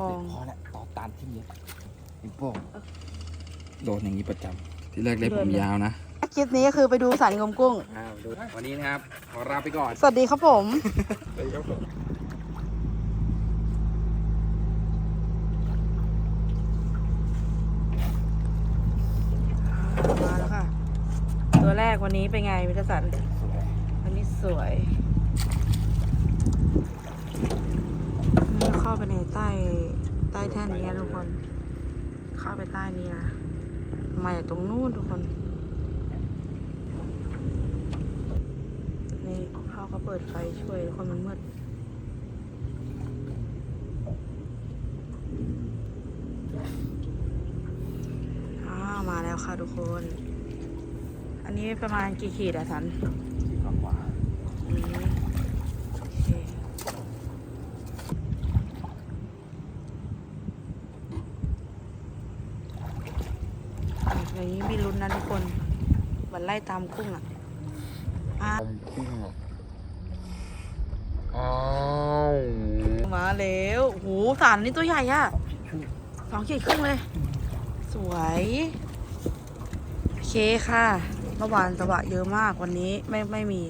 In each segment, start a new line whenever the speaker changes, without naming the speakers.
ลอง
พอแล้วต่อตานที่เยอะไอ้โป้งโดนอย่างนี้ประจำที่แรกเล็บผมยาวนะ
คลิปนี้ก็คือไปดูสารงมกุ้ง
อ้าวดูวันนี้นะครับ ขอลาไปก่อน
สวัสดีครับผม
สวัสดีครับผม
มาแล้วค่ะ ตัวแรกวันนี้เป็นไงมิตรสันวันนี้สวยนี่เข้าไปในใต้ใต้แท่นนี้ทุกคน เข้าไปใต้นี้นะมาจากตรงนู้นทุกคน นี่เขาก็เปิดไฟช่วยทุกคนมันมืดอ่ามาแล้วค่ะทุกคน อันนี้ประมาณกี่ขีดอะสัน
ที่กว่า
อืมโอเคอย่างนี้มีลุ้นนะทุกคนเหมือน ไล่ตามกุ้งอะอ่า
กุ้งอ้าว
มาแล้วโหสารนี่ตัวใหญ่อะสองขีดครึ่งเลย สวย โอเคค่ะเมื่อวานสวะเยอะมากวันนี้ไม่ไม่มี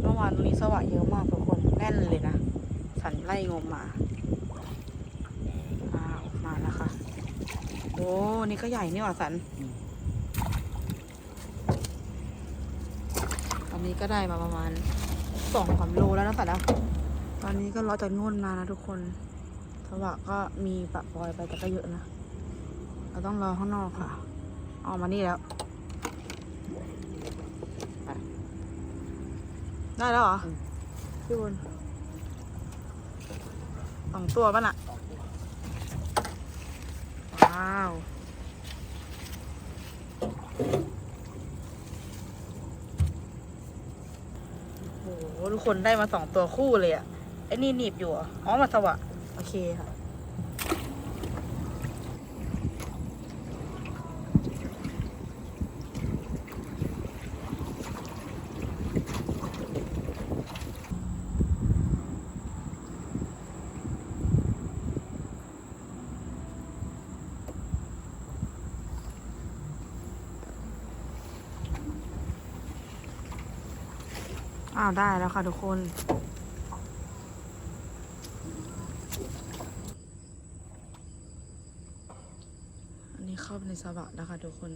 เมื่อวานตรงนี้สวะเยอะมากทุกคนแน่นเลยนะ สันไล่งมมา อ้าว มาแล้วค่ะ โอ้นี่ก็ใหญ่นี่หว่าสัน ตอนนี้ก็ได้มาประมาณสองสามโลแล้วนะสันนะตอนนี้ก็รอจากนู่นมานะทุกคนสวะก็มีปะปล่อยไปแต่ก็เยอะนะ เราต้องรอข้างนอกค่ะ ออกมานี่แล้วไปได้แล้วเหรอพี่บุญสองตัวป่ะน่ะ ว้าว โอ้โหทุก คนได้มาสองตัวคู่เลยอะไอ้นี่หนีบอยู่เหรออ๋อมาสวะโอเคค่ะ อ้าวได้แล้วค่ะทุกคน อันนี้เข้าไปในสระแล้วค่ะทุกคน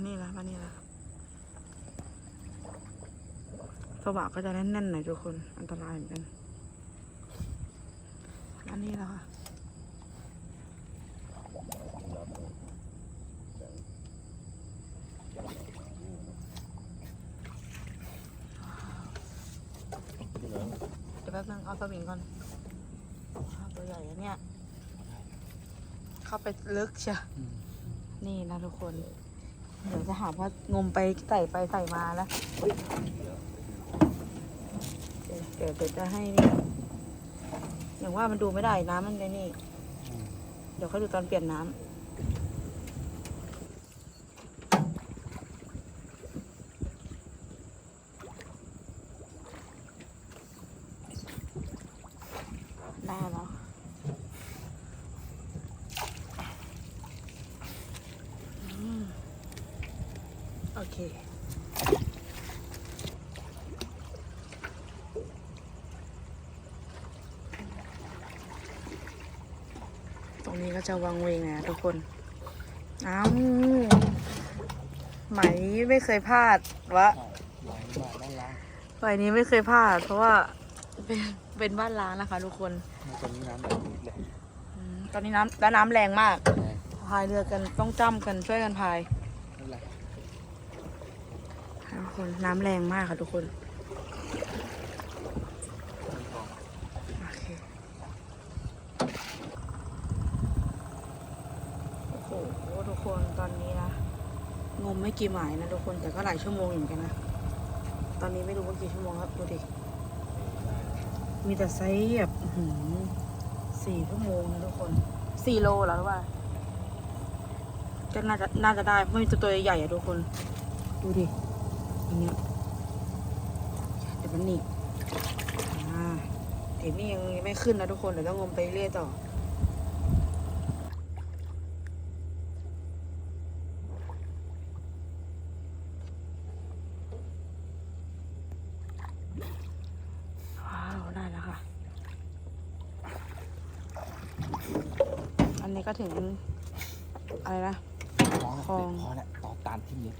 มานี่ละมานี่ละสว่างก็จะแน่นๆหน่อยทุกคน อันตรายเหมือนกันอันนี้ละค่ะเดี๋ยวแป๊บนึงเอาสวิงก่อนอ้าวตัวใหญ่อะเนี่ย เข้าไปลึกเชียวนี่นะทุกคน เดี๋ยวจะหาว่างมไปใส่ไปใส่มาแล้วเดี๋ยวเดี๋ยวจะให้นี่อย่างว่ามันดูไม่ได้น้ำมันในนี่ เดี๋ยวค่อยดูตอนเปลี่ยนน้ำได้แล้ว อืมโอเค ตรงนี้ก็จะวังเวงนะทุกคน อ้าวไหมไม่เคยพลาดวะ
ไหมนี้
ไม่เคยพลาด เพราะว่าเป็นเป็นบ้านล้างนะคะ ทุกคน
ตอนนี้น้ำแบบนี้เลย
ตอนนี้น้ำแล้วน้ำแรงมากพายเรือกันต้องจ้ำกันช่วยกันพาย
นั่นแหละ
ค่ะทุกคนน้ำแรงมากค่ะทุกคนโอเคโอ้โหทุกคนตอนนี้นะ งมไม่กี่หมายนะทุกคนแต่ก็หลายชั่วโมงอยู่เหมือนกันนะ ตอนนี้ไม่รู้ว่ากี่ชั่วโมงครับดูดิ มีแต่ไซส์แบบอื้อหือสี่ชั่วโมงนะทุกคนสี่โลเหรอหรือว่าก็น่าจะน่าจะได้เพราะมีตัวตัวใหญ่ๆอะทุกคน ดูดิ อย่างเงี้ยเดี๋ยวมันหนีบอ่าเดี๋ยวนี่ยังไม่ขึ้นนะทุกคนเดี๋ยวต้องงมไปเรื่อยต่อว้าวได้แล้วค่ะอันนี้ก็ถึง อะไรนะ
พอ
คลอง
พอแล้วต่อตานทิ่มเล็บ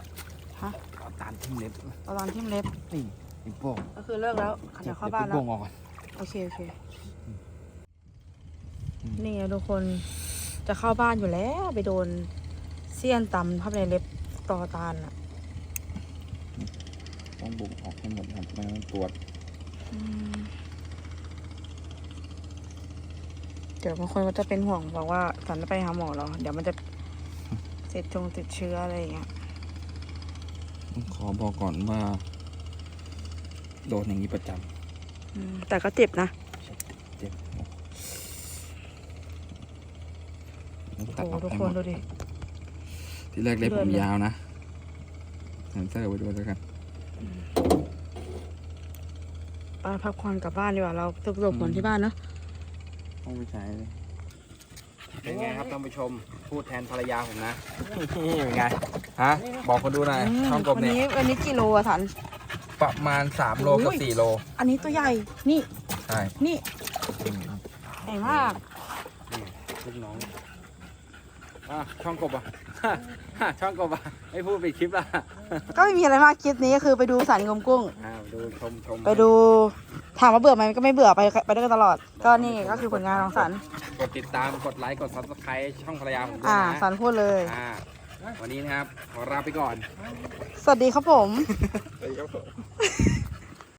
ฮะ
ต่อตานทิ่มเล็บ
ตอนทิมเล็บ
นี่นิ้วโป้ง
ก็คือเลิกแล้วเดี๋ยวเข้าบ้าน
นิ้
แล้ว
โป้งออกก่อน
โอเค โอเค
อืม
นี่ไงทุกคนจะเข้าบ้านอยู่แล้วไปโดนเสี้ยนตำเข้าไปในเล็บตอตาลอะ
ต้องบุกออกให้หมดครับไม่ต้องตรวจ
อืมเดี๋ยวบางคนก็จะเป็นห่วงบอกว่าสันจะไปหาหมอเหรอ เดี๋ยวมันจะติดจงติดเชื้ออะไรอย่างเงี้ย
ต้องขอบอกก่อนว่า โดนอย่างนี้ประจ
อืมแต่ก็เจ็บนะำ
เจ็บต้องตัด
โอ้
ออก
ทุก
ให้
ค
หม
น
ด
ดูดิ
ที่แรกเล็บ
เลื
ผ
อด
ม
เลย
ยาวนะเซ็นเซอร์ไว้ด้วยแล้วกัน
ไปพักผ่อนกลับบ้านดีกว่า เราสรุปผลที่บ้านเนาะ
ต้องไปใช้เลยเป็นไงครับท่านผู้ชม พูดแทนภรรยาผมนะ เป็นไง ฮะ บอกคนดูหน่อย
อืม
ช่องกบ
วัน
เนี่ย
นี้วันนี้กี่โลอะสัน
ประมาณ 3 โลกับ
โอ้ย
4 โล
อันนี้ตัวใหญ่ นี่
ใช่
นี่ใหญ่มาก
ลูกน้องอะช่องกบอะ ช่องกบอะ ไม่พูดปิดคลิปละ
ก็ไม่มีอะไรมากคลิปนี้ก็คือไปดูสันงมกุ้ง
อ่าดูชมชม
ไปดู ถามว่าเบื่อไหมก็ไม่เบื่อไปไปด้วยกันตลอด ก็นี่ก็คือผลงานของสัน
กดติดตาม กดไลค์ กดซับสไครต์ช่องภรรยาผมด้วย
อ่า
นะ
สันพูดเลย
อ่า วันนี้นะครับ ขอลาไปก่อน
สวัสดีครับผม
สวัสดีครับผม